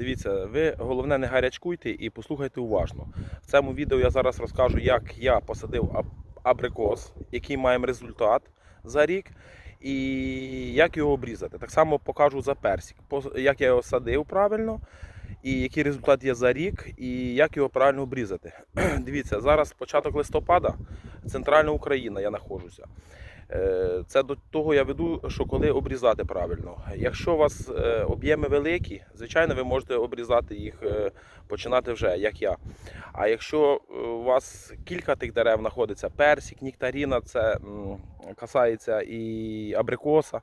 Дивіться, ви головне не гарячкуйте і послухайте уважно. В цьому відео я зараз розкажу, як я посадив абрикос, який маємо результат за рік, і як його обрізати. Так само покажу за персик, як я його садив правильно, і який результат є за рік, і як його правильно обрізати. Дивіться, зараз початок листопада, центральна Україна, я знаходжуся. Е, Це до того я веду, що коли обрізати правильно. Якщо у вас е, об'єми великі, звичайно, ви можете обрізати їх, е, починати вже, як я. А якщо у вас кілька тих дерев знаходиться, персик, нектаріна, це касається і абрикоса,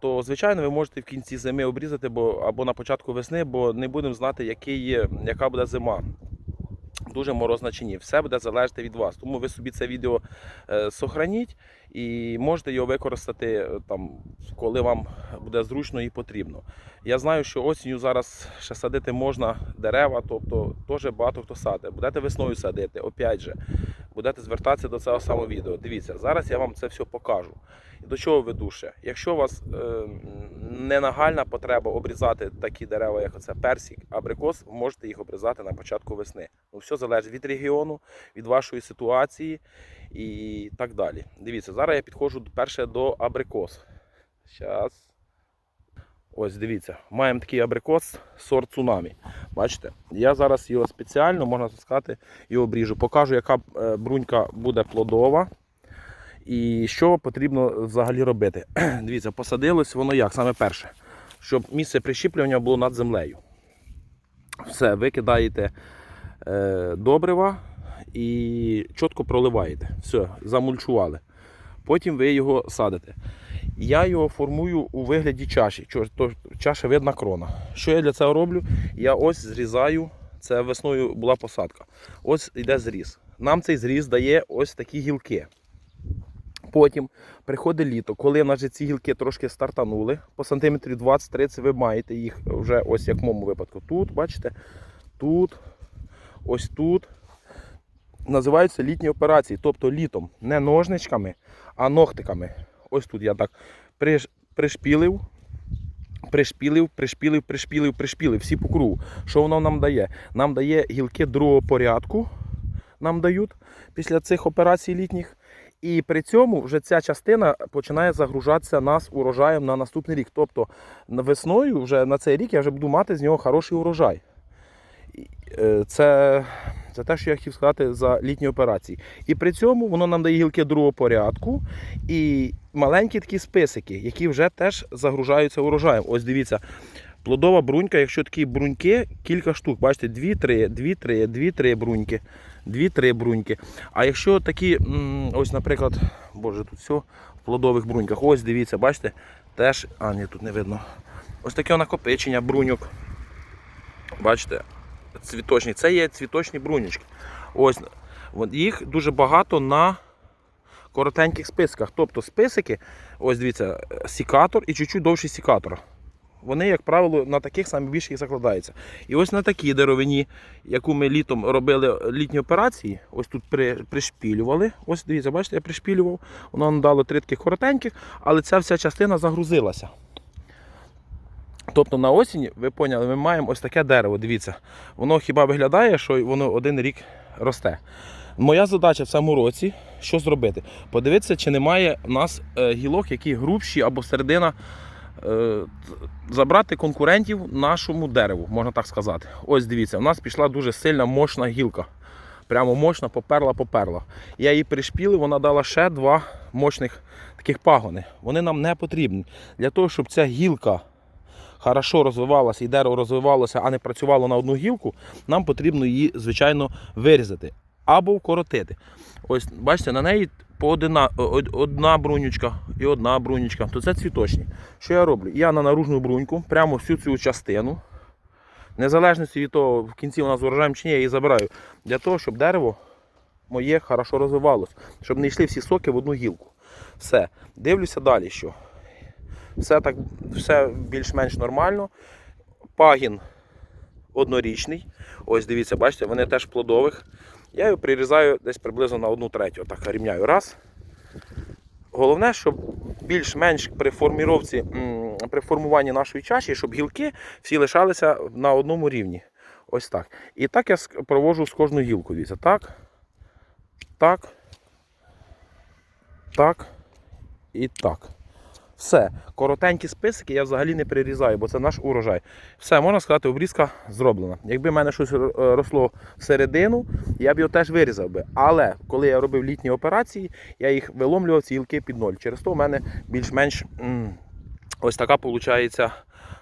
то звичайно ви можете в кінці зими обрізати бо, або на початку весни, бо не будемо знати, який яка буде зима. Дуже морозна чи ні. Все буде залежати від вас. Тому ви собі це відео е, сохраніть і можете його використати е, там, коли вам буде зручно і потрібно. Я знаю, що осінню зараз ще садити можна дерева, тобто теж багато хто садить. Будете весною садити, опять же, будете звертатися до цього самого відео. Дивіться, зараз я вам це все покажу. До чого веду ще? Якщо у вас е, не потреба обрізати такі дерева, як оце персик, абрикос, ви можете їх обрізати на початку весни. Ну, все залежить від регіону, від вашої ситуації і так далі. Дивіться, зараз я підходжу перше до абрикос. Зараз. Ось дивіться, маємо такий абрикос сорт цунамі. Бачите, я зараз його спеціально, можна сказати, і обріжу. Покажу, яка е, брунька буде плодова. І що потрібно взагалі робити. Дивіться, посадилось воно як, саме перше, щоб місце прищіплювання було над землею. Все, ви кидаєте е, добрива і чітко проливаєте. Все, замульчували. Потім ви його садите. Я його формую у вигляді чаші. Чаша видна крона. Що я для цього роблю? Я ось зрізаю. Це весною була посадка. Ось йде зріз. Нам цей зріз дає ось такі гілки. Потім приходить літо, коли в ці гілки трошки стартанули, по сантиметрів 20-30 ви маєте їх вже ось як в моєму випадку. Тут, бачите, тут, ось тут. Називаються літні операції, тобто літом не ножничками, а ногтиками. Ось тут я так приш- пришпілив, пришпілив, пришпілив, пришпілив, пришпілив, всі по кругу. Що воно нам дає? Нам дає гілки другого порядку, нам дають після цих операцій літніх. І при цьому вже ця частина починає загружатися нас урожаєм на наступний рік. Тобто весною, вже на цей рік я вже буду мати з нього хороший урожай. Е, Це, це те, що я хотів сказати за літні операції. І при цьому воно нам дає гілки другого порядку і маленькі такі списики, які вже теж загружаються урожаєм. Ось дивіться, плодова брунька, якщо такі бруньки, кілька штук, бачите, 2-3, 2-3, 2-3 бруньки, 2-3 бруньки. А якщо такі, ось, наприклад, боже, тут все в плодових бруньках. Ось дивіться, бачите, теж, а ні, тут не видно. Ось таке накопичення бруньок. Бачите, цвіточні. Це є цвіточні брунючки. Ось їх дуже багато на коротеньких списках. Тобто списики, ось дивіться, сікатор і чуть-чуть довший сікатор. Вони, як правило, на таких саме більше і закладаються. І ось на такій деревині, яку ми літом робили літні операції, ось тут при, пришпілювали. Ось дивіться, бачите, я пришпілював. Воно нам дало три таких коротеньких, але ця вся частина загрузилася. Тобто на осінь, ви поняли, ми маємо ось таке дерево. Дивіться, воно хіба виглядає, що воно один рік росте. Моя задача в цьому році що зробити? Подивитися, чи немає в нас е, гілок, які грубші або середина. Е, Забрати конкурентів нашому дереву, можна так сказати. Ось дивіться, у нас пішла дуже сильна мощна гілка. Прямо мощна, поперла, поперла. Я її пришпілив, вона дала ще два мощних таких пагони. Вони нам не потрібні. Для того, щоб ця гілка хорошо розвивалася і дерево розвивалося, а не працювало на одну гілку, нам потрібно її, звичайно, вирізати або вкоротити. Ось, бачите, на неї по одна, одна брунючка і одна брунючка, то це цвіточні. Що я роблю? Я на наружну бруньку, прямо всю цю частину, незалежності від того, в кінці вона з урожаєм чи ні, я її забираю, для того, щоб дерево моє хорошо розвивалося, щоб не йшли всі соки в одну гілку. Все. Дивлюся далі, що все так, все більш-менш нормально. Пагін однорічний. Ось дивіться, бачите, вони теж плодових. Я його прирізаю десь приблизно на одну третю. Так рівняю. Раз. Головне, щоб більш-менш при форміровці при формуванні нашої чаші, щоб гілки всі лишалися на одному рівні. Ось так. І так я проводжу з кожною гілкою. Так. Так. Так. І так. Все. Коротенькі списики я взагалі не перерізаю, бо це наш урожай. Все, можна сказати, обрізка зроблена. Якби в мене щось е, росло всередину, я б його теж вирізав би. Але коли я робив літні операції, я їх виломлював ці гілки під ноль. Через то в мене більш-менш ось така виходить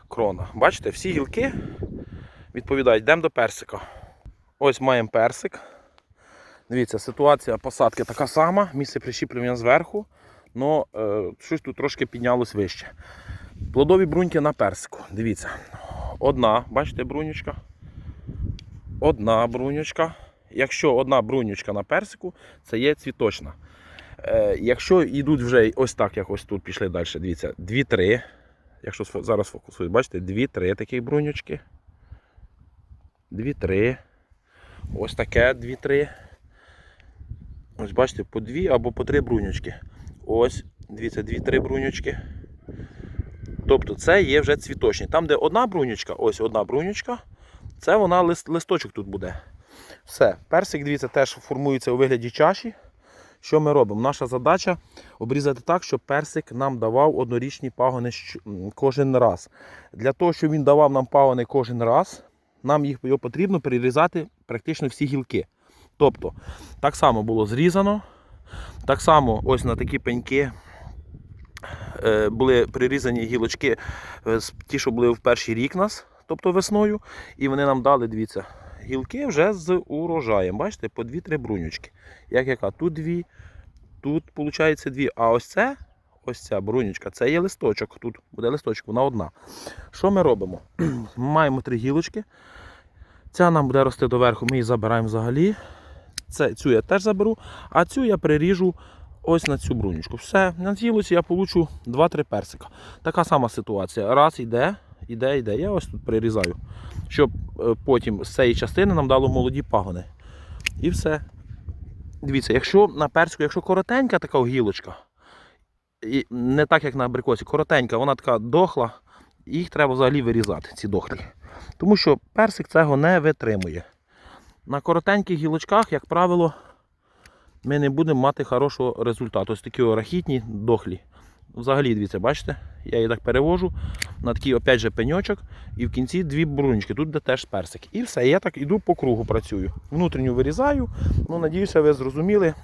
крона. Бачите, всі гілки відповідають, йдемо до персика. Ось маємо персик. Дивіться, ситуація посадки така сама, місце прищіплення зверху, але е, щось тут трошки піднялось вище. Плодові бруньки на персику. Дивіться. Одна, бачите, брунючка. Одна брунючка. Якщо одна брунючка на персику, це є цвіточна. Е, якщо йдуть вже ось так, як ось тут пішли далі, дивіться, дві-три. Якщо зараз фокусують, бачите, дві-три таких брунючки. Дві-три. Ось таке дві-три. Ось бачите, по дві або по три брунючки. Ось, дивіться, дві-три брунючки. Тобто це є вже цвіточні. Там, де одна брунючка, ось одна брунючка, це вона лист, листочок тут буде. Все, персик, дивіться, теж формується у вигляді чаші. Що ми робимо? Наша задача обрізати так, щоб персик нам давав однорічні пагони кожен раз. Для того, щоб він давав нам пагони кожен раз, нам їх його потрібно перерізати практично всі гілки. Тобто, так само було зрізано, так само ось на такі пеньки е, були прирізані гілочки, е, ті, що були в перший рік нас, тобто весною, і вони нам дали, дивіться, гілки вже з урожаєм. Бачите, по 2-3 брунючки. Як яка? Тут дві, тут, виходить, дві. А ось це, ось ця брунючка, це є листочок. Тут буде листочок, вона одна. Що ми робимо? Ми маємо три гілочки. Ця нам буде рости доверху, ми її забираємо взагалі. Це, цю я теж заберу, а цю я приріжу ось на цю брунючку. Все, на гілоці я получу 2-3 персика. Така сама ситуація. Раз іде, іде, іде. Я ось тут прирізаю, щоб е, потім з цієї частини нам дало молоді пагони. І все. Дивіться, якщо на персику, якщо коротенька така гілочка, і не так як на абрикосі, коротенька, вона така дохла, їх треба взагалі вирізати, ці дохлі. Тому що персик цього не витримує. На коротеньких гілочках, як правило, ми не будемо мати хорошого результату. Ось такі рахітні дохлі. Взагалі, дивіться, бачите, я її так перевожу на такий опять же пеньочок, і в кінці дві бруньки, тут де теж персик. І все, я так іду по кругу працюю. Внутрішню вирізаю. Ну, надіюся, ви зрозуміли.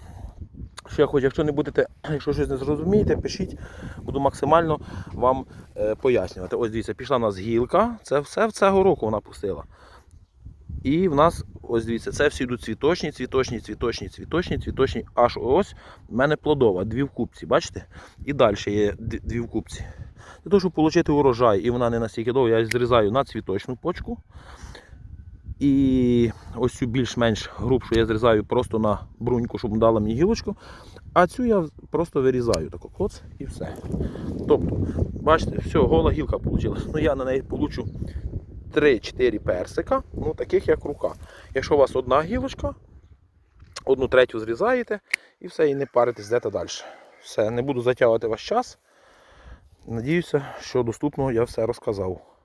Що я хочу, якщо не будете, якщо щось не зрозумієте, пишіть, буду максимально вам е, пояснювати. Ось дивіться, пішла у нас гілка, це все в цього року вона пустила. І в нас, ось дивіться, це всі йдуть цвіточні, цвіточні, цвіточні, цвіточні, цвіточні. Аж ось в мене плодова, дві в купці, бачите? І далі є дві в купці. Для того, щоб отримати урожай, і вона не настільки довга, я зрізаю на цвіточну почку. І ось цю більш-менш грубшу я зрізаю просто на бруньку, щоб дала мені гілочку. А цю я просто вирізаю тако коц і все. Тобто, бачите, все, гола гілка вийшла. Ну я на неї получу 3-4 персика, ну таких як рука. Якщо у вас одна гілочка, одну третю зрізаєте і все, і не паритесь, йдете далі. Все, не буду затягувати ваш час. Надіюся, що доступно я все розказав.